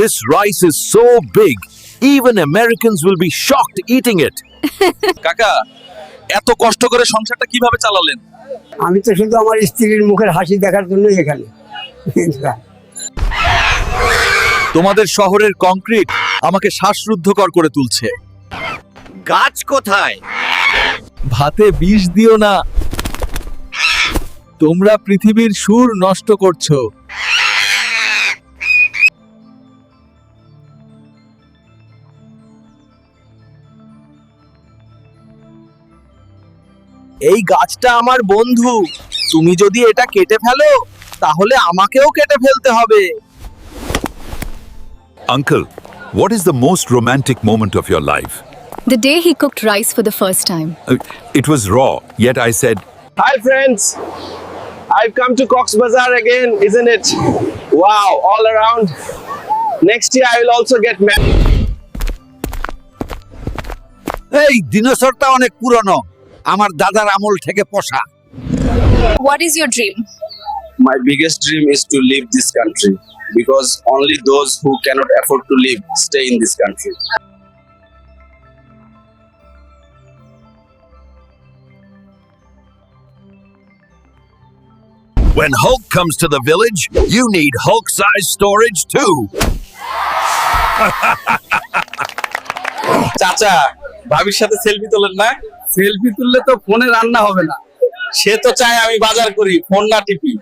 This rice is so big, even Americans will be shocked eating it. কাকা এত কষ্ট করে সংসারটা কীভাবে চালালেন? আমি তো শুধু আমার স্ত্রীর মুখের হাসি দেখার জন্যই এখানে। তোমাদের শহরের কংক্রিট আমাকে শ্বাসরুদ্ধকর করে তুলছে। গাছ কোথায়? ভাতে বিষ দিও না। তোমরা পৃথিবীর সুর নষ্ট করছ এই গাছটা আমার বন্ধু তুমি যদি এটা কেটে ফেলো তাহলে আমাকেও কেটে ফেলতে হবে Uncle, what is the most romantic moment of your life? The day he cooked rice for the first time. Uh, It was raw, yet I said, Hi friends, I've come to Cox Bazar again, isn't it? Wow, all around. Next year I will also get married. এই দিনোসরটা অনেক পুরনো আমার দাদার আমল থেকে পোষা What is your dream? My biggest dream is to leave this country because only those who cannot afford to live stay in this country. When Hulk comes to the village, you need Hulk-sized storage too. চাচা ভাবির সাথে selfie তোলেন না selfie তুললে তো ফোনে রান্না হবে না সে তো চায় আমি বাজার করি ফোন না টিপি